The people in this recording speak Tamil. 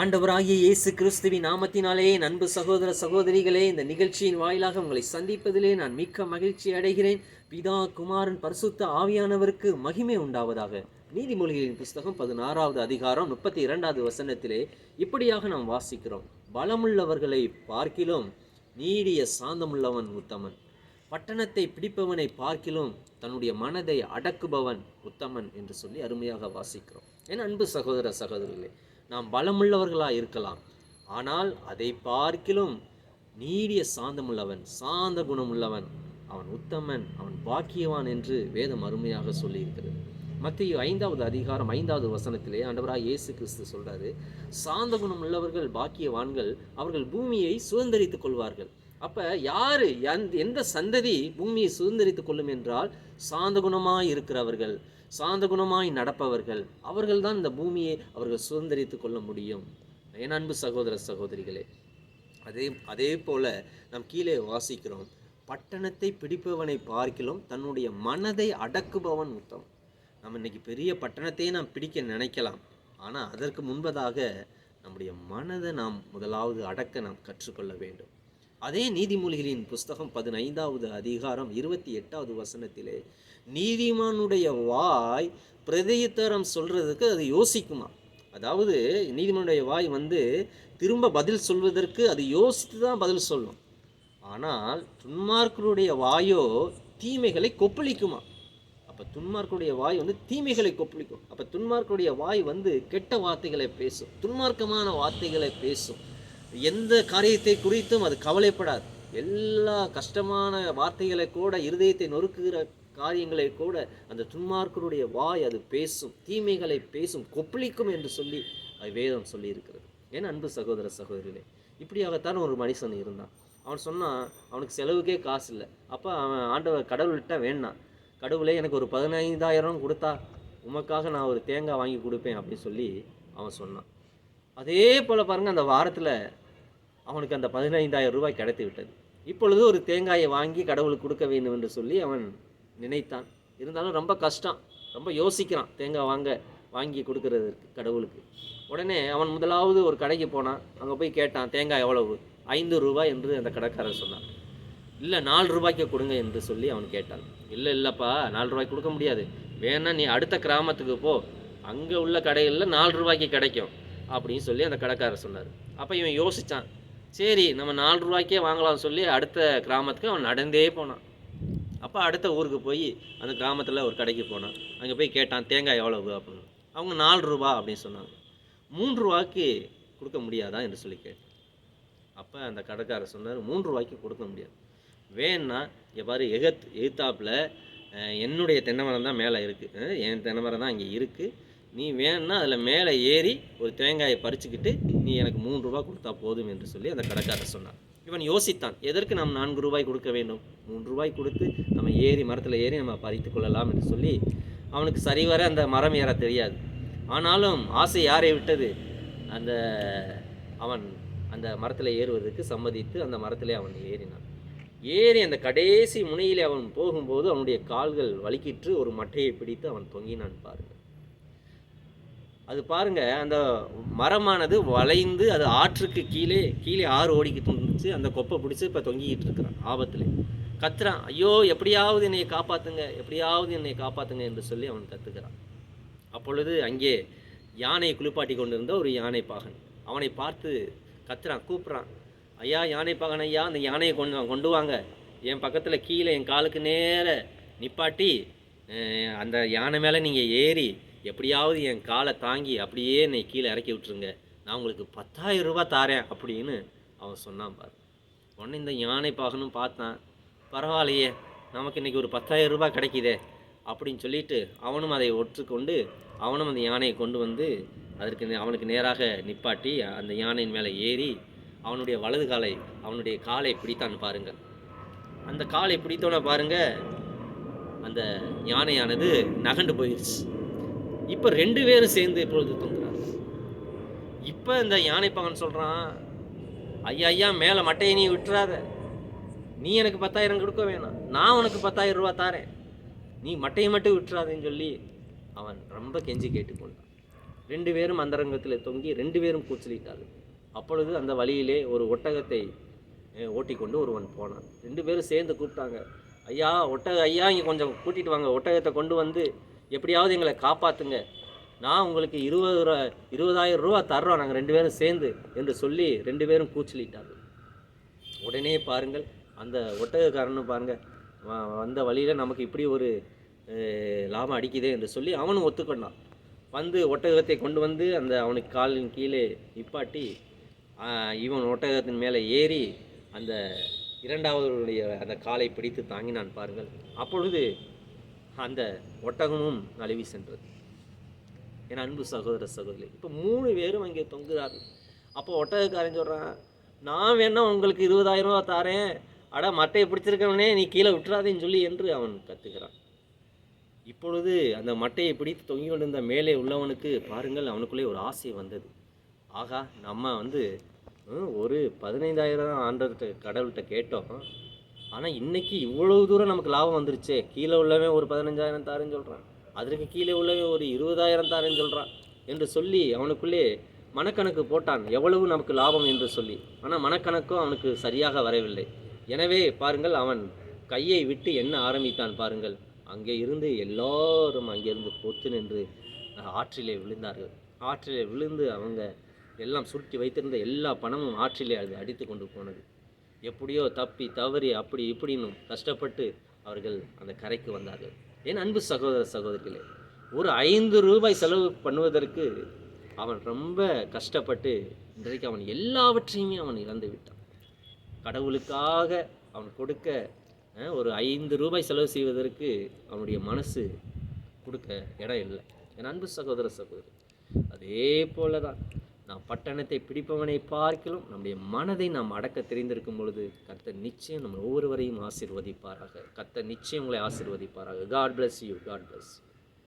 ஆண்டவராகிய இயேசு கிறிஸ்துவின் நாமத்தினாலே அன்பு சகோதர சகோதரிகளே இந்த நிகழ்ச்சியின் வாயிலாக உங்களை சந்திப்பதிலே நான் மிக்க மகிழ்ச்சி அடைகிறேன். பிதா குமாரன் பரிசுத்த ஆவியானவருக்கு மகிமை உண்டாவதாக. நீதிமொழிகளின் புஸ்தகம் பதினாறாவது அதிகாரம் முப்பத்தி இரண்டாவது வசனத்திலே இப்படியாக நாம் வாசிக்கிறோம். பலமுள்ளவர்களை பார்க்கிலும் நீடிய சாந்தமுள்ளவன் உத்தமன். பட்டணத்தை பிடிப்பவனை பார்க்கிலும் தன்னுடைய மனதை அடக்குபவன் உத்தமன் என்று சொல்லி அருமையாக வாசிக்கிறோம். என் அன்பு சகோதர சகோதரிகளே நாம் பலமுள்ளவர்களாக இருக்கலாம். ஆனால் அதை பார்க்கிலும் நீடிய சாந்தமுள்ளவன் சாந்த குணமுள்ளவன் அவன் உத்தமன் அவன் பாக்கியவான் என்று வேதம் அருமையாக சொல்லியிருக்கிறது. மத்திய ஐந்தாவது அதிகாரம் ஐந்தாவது வசனத்திலே ஆண்டவராக இயேசு கிறிஸ்து சொல்கிறாரு சாந்த குணம் உள்ளவர்கள் பாக்கியவான்கள் அவர்கள் பூமியை சுதந்திரித்துக் கொள்வார்கள். அப்போ யார் எந்த- எந்த சந்ததி பூமியை சுதந்திரித்து கொள்ளும் என்றால் சாந்த குணமாய் இருக்கிறவர்கள் சாந்த குணமாய் நடப்பவர்கள். அவர்கள் தான் இந்த பூமியை அவர்கள் சுதந்திரித்து கொள்ள முடியும். என் அன்பு சகோதர சகோதரிகளே அதே அதே போல நாம் கீழே வாசிக்கிறோம். பட்டணத்தை பிடிப்பவனை பார்க்கிலும் தன்னுடைய மனதை அடக்குபவன் உத்தம். நம்ம இன்னைக்கு பெரிய பட்டணத்தையே நாம் பிடிக்க நினைக்கலாம். ஆனால் அதற்கு முன்பதாக நம்முடைய மனதை நாம் முதலாவது அடக்க நாம் கற்றுக்கொள்ள வேண்டும். அதே நீதிமொழிகளின் புஸ்தகம் பதினைந்தாவது அதிகாரம் இருபத்தி எட்டாவது வசனத்திலே நீதிமானுடைய வாய் பிரதியுத்தரம் சொல்றதுக்கு அது யோசிக்குமா? அதாவது நீதிமனுடைய வாய் வந்து திரும்ப பதில் சொல்வதற்கு அது யோசித்து தான் பதில் சொல்லும். ஆனால் துன்மார்க்கருடைய வாயோ தீமைகளை கொப்பளிக்குமா? அப்போ துன்மார்க்கருடைய வாய் வந்து தீமைகளை கொப்பளிக்கும். அப்போ துன்மார்க்கருடைய வாய் வந்து கெட்ட வார்த்தைகளை பேசும். துன்மார்க்கமான வார்த்தைகளை பேசும். எந்த காரியத்தை குறித்தும் அது கவலைப்படாது. எல்லா கஷ்டமான வார்த்தைகளை கூட இருதயத்தை நொறுக்குகிற காரியங்களை கூட அந்த துன்மார்க்கருடைய வாய் அது பேசும் தீமைகளை பேசும் கொப்பளிக்கும் என்று சொல்லி அது வேதம் சொல்லி இருக்கிறது ஏன் அன்பு சகோதர சகோதரிகளே? இப்படியாகத்தான் ஒரு மனுஷன் இருந்தான். அவன் சொன்னான் அவனுக்கு செலவுக்கே காசு இல்லை. அப்போ அவன் ஆண்டவர் கடவுள்கிட்ட வேணான் கடவுளே எனக்கு ஒரு பதினைந்தாயிரம் கொடுத்தா உமக்காக நான் ஒரு தேங்காய் வாங்கி கொடுப்பேன் அப்படின்னு சொல்லி அவன் சொன்னான். அதே போல் பாருங்கள் அந்த வாரத்தில் அவனுக்கு அந்த பதினைந்தாயிரம் ரூபாய் கிடைத்து விட்டது. இப்பொழுது ஒரு தேங்காயை வாங்கி கடவுளுக்கு கொடுக்க வேண்டும் என்று சொல்லி அவன் நினைத்தான். இருந்தாலும் ரொம்ப கஷ்டம். ரொம்ப யோசிக்கிறான். தேங்காய் வாங்க வாங்கி கொடுக்கறதுக்கு கடவுளுக்கு. உடனே அவன் முதலாவது ஒரு கடைக்கு போனான். அங்கே போய் கேட்டான் தேங்காய் எவ்வளவு? ஐந்து ரூபாய் என்று அந்த கடைக்காரர் சொன்னான். இல்லை நாலு ரூபாய்க்கு கொடுங்க என்று சொல்லி அவன் கேட்டான். இல்லை இல்லைப்பா நாலு ரூபாய்க்கு கொடுக்க முடியாது. வேணா நீ அடுத்த கிராமத்துக்கு போ. அங்கே உள்ள கடைகளில் நாலு ரூபாய்க்கு கிடைக்கும். அப்படின்னு சொல்லி அந்த கடைக்காரர் சொன்னார். அப்போ இவன் யோசித்தான் சரி நம்ம நாலு ரூபாய்க்கே வாங்கலாம்னு சொல்லி அடுத்த கிராமத்துக்கு அவன் நடந்தே போனான். அப்போ அடுத்த ஊருக்கு போய் அந்த கிராமத்தில் ஒரு கடைக்கு போனான். அங்கே போய் கேட்டான் தேங்காய் எவ்வளவு? அப்படின்னு. அவங்க நாலு ரூபா அப்படின்னு சொன்னாங்க. மூன்று ரூபாய்க்கு கொடுக்க முடியாதா என்று சொல்லி கேட்டேன். அப்போ அந்த கடைக்காரர் சொன்னார் மூன்று ரூபாய்க்கு கொடுக்க முடியாது. வேணா எவ்வாறு எகத் எகுத்தாப்பில் என்னுடைய தென்னை மரம் தான் மேலே இருக்குது என் தென்னை மரம் தான் இங்கே இருக்குது நீ வேணுன்னா அதில் மேலே ஏறி ஒரு தேங்காயை பறிச்சுக்கிட்டு நீ எனக்கு மூன்று ரூபாய் கொடுத்தா போதும் என்று சொல்லி அந்த கடைக்காரர் சொன்னார். இவன் யோசித்தான் எதற்கு நாம் நான்கு ரூபாய் கொடுக்க வேண்டும்? மூன்று ரூபாய் கொடுத்து நம்ம ஏறி மரத்தில் ஏறி நம்ம பறித்து கொள்ளலாம் என்று சொல்லி அவனுக்கு சரிவர அந்த மரம் ஏற தெரியாது. ஆனாலும் ஆசை யாரை விட்டது? அந்த அவன் அந்த மரத்தில் ஏறுவதற்கு சம்மதித்து அந்த மரத்திலே அவன் ஏறினான். ஏறி அந்த கடைசி முனையிலே அவன் போகும்போது அவனுடைய கால்கள் வலிக்கிற்று ஒரு மட்டையை பிடித்து அவன் தொங்கினான் பாருங்க. அது பாருங்க அந்த மரமானது வளைந்து அது ஆற்றுக்கு கீழே கீழே ஆறு ஓடிக்கிட்டு இருந்துச்சு அந்த கொப்பை பிடிச்சி இப்போ தொங்கிக்கிட்டு இருக்கிறான் ஆபத்தில். கத்துறான் ஐயோ எப்படியாவது என்னை காப்பாற்றுங்க எப்படியாவது என்னை காப்பாற்றுங்க என்று சொல்லி அவன் கத்துக்கிறான். அப்பொழுது அங்கே யானையை குளிப்பாட்டி கொண்டிருந்த ஒரு யானை பாகன். அவனை பார்த்து கத்துறான் கூப்பிட்றான் ஐயா யானை பாகன் ஐயா அந்த யானையை கொண்டு கொண்டு வாங்க. என் பக்கத்தில் கீழே என் காலுக்கு நேர நிப்பாட்டி அந்த யானை மேலே நீங்கள் ஏறி எப்படியாவது என் காலை தாங்கி அப்படியே என்னை கீழே இறக்கி விட்டுருங்க. நான் உங்களுக்கு பத்தாயிரம் ரூபாய் தாரேன் அப்படின்னு அவன் சொன்னான் பாரு. உடனே இந்த யானை பாகனும் பார்த்தான். பரவாயில்லையே நமக்கு இன்னைக்கு ஒரு பத்தாயிரம் ரூபாய் கிடைக்குதே அப்படின்னு சொல்லிட்டு அவனும் அதை ஒற்றுக்கொண்டு அவனும் அந்த யானையை கொண்டு வந்து அதற்கு நே- அவனுக்கு நேராக நிப்பாட்டி அந்த யானையின் மேலே ஏறி அவனுடைய வலது காலை அவனுடைய காலை பிடித்தான் பாருங்கள் அந்த காலை பிடித்தோன்னே பாருங்கள் அந்த யானையானது நகண்டு போயிடுச்சு இப்போ ரெண்டு பேரும் சேர்ந்து இப்பொழுது தூங்குறாங்க. இப்போ இந்த யானைப்பாகன் சொல்கிறான் ஐயா ஐயா மேலே மட்டையை நீ விட்டுறாத. நீ எனக்கு பத்தாயிரம் கொடுக்க வேணாம். நான் உனக்கு பத்தாயிரம் ரூபா தாரேன். நீ மட்டையை மட்டும் விட்டுறாதேன்னு சொல்லி அவன் ரொம்ப கெஞ்சி கேட்டுக்கொண்டான் ரெண்டு பேரும் அந்தரங்கத்தில் தொங்கி ரெண்டு பேரும் கூச்சலிட்டார்கள். அப்பொழுது அந்த வழியிலே ஒரு ஒட்டகத்தை ஓட்டிக்கொண்டு ஒருவன் போனான். ரெண்டு பேரும் சேர்ந்து கூப்பிட்டாங்க ஐயா ஒட்டக ஐயா இங்கே கொஞ்சம் கூட்டிகிட்டு வாங்க. ஒட்டகத்தை கொண்டு வந்து எப்படியாவது எங்களை காப்பாற்றுங்க நான் உங்களுக்கு இருபது ரூபா இருபதாயிரம் ரூபா தர்றோம் நாங்கள் ரெண்டு பேரும் சேர்ந்து என்று சொல்லி ரெண்டு பேரும் கூச்சலிட்டார்கள். உடனே பாருங்கள் அந்த ஒட்டகக்காரன்னு பாருங்கள் வந்த வழியில் நமக்கு இப்படி ஒரு லாபம் அடிக்குதே என்று சொல்லி அவனும் ஒத்துக்கொண்டான். வந்து ஒட்டகத்தை கொண்டு வந்து அந்த அவனுக்கு காலின் கீழே நிப்பாட்டி இவன் ஒட்டகத்தின் மேலே ஏறி அந்த இரண்டாவதுடைய அந்த காலை பிடித்து தாங்கினான் பாருங்கள். அப்பொழுது அந்த ஒட்டகமும் நழுவி சென்றது. என் அன்பு சகோதர சகோதரி இப்போ மூணு பேரும் அங்கே தொங்குகிறார்கள். அப்போ ஒட்டகக்காரன் சொல்கிறான் நான் வேணா உங்களுக்கு இருபதாயிரம் ரூபா தாரேன். அட மட்டையை பிடிச்சிருக்கவனே நீ கீழே விட்டுறாதேன்னு சொல்லி என்று அவன் கத்துகிறான் இப்பொழுது அந்த மட்டையை பிடித்து தொங்கி கொண்டிருந்த மேலே உள்ளவனுக்கு பாருங்கள் அவனுக்குள்ளே ஒரு ஆசை வந்தது. ஆகா நம்ம வந்து ஒரு பதினைந்தாயிரம் ஆண்டர்கிட்ட கடவுள்கிட்ட கேட்டோம். ஆனால் இன்னைக்கு இவ்வளவு தூரம் நமக்கு லாபம் வந்துருச்சு. கீழே உள்ளவன் ஒரு பதினஞ்சாயிரம் தாருன்னு சொல்கிறான் அதற்கு கீழே உள்ளவன் ஒரு இருபதாயிரம் தாருன்னு சொல்கிறான் என்று சொல்லி அவனுக்குள்ளே மனக்கணக்கு போட்டான். எவ்வளவு நமக்கு லாபம் என்று சொல்லி. ஆனால் மனக்கணக்கும் அவனுக்கு சரியாக வரவில்லை. எனவே பாருங்கள் அவன் கையை விட்டு எண்ண ஆரம்பித்தான் பாருங்கள். அங்கே இருந்து எல்லோரும் அங்கேருந்து பொத்து நின்று ஆற்றிலே விழுந்தார்கள். ஆற்றிலே விழுந்து அவங்க எல்லாம் சுருட்டி வைத்திருந்த எல்லா பணமும் ஆற்றிலே அது அடித்து கொண்டு போனது. எப்படியோ தப்பி தவறி அப்படி இப்படின்னு கஷ்டப்பட்டு அவர்கள் அந்த கரைக்கு வந்தார்கள். ஏன் அன்பு சகோதர சகோதரிகளே ஒரு ஐந்து ரூபாய் செலவு பண்ணுவதற்கு அவன் ரொம்ப கஷ்டப்பட்டு இன்றைக்கு அவன் எல்லாவற்றையுமே அவன் இழந்து விட்டான். கடவுளுக்காக அவன் கொடுக்க ஒரு ஐந்து ரூபாய் செலவு செய்வதற்கு அவனுடைய மனசு கொடுக்க இடம் இல்லை. என் அன்பு சகோதர சகோதரி அதே போல தான் நாம் பட்டணத்தை பிடிப்பவனை பார்க்கலும் நம்முடைய மனதை நாம் அடக்க தெரிந்திருக்கும் பொழுது கத்த நிச்சயம் நம்ம ஒவ்வொருவரையும் ஆசிர்வதிப்பாராக. கத்த நிச்சயம் உங்களை ஆசிர்வதிப்பாராக. God bless you God bless you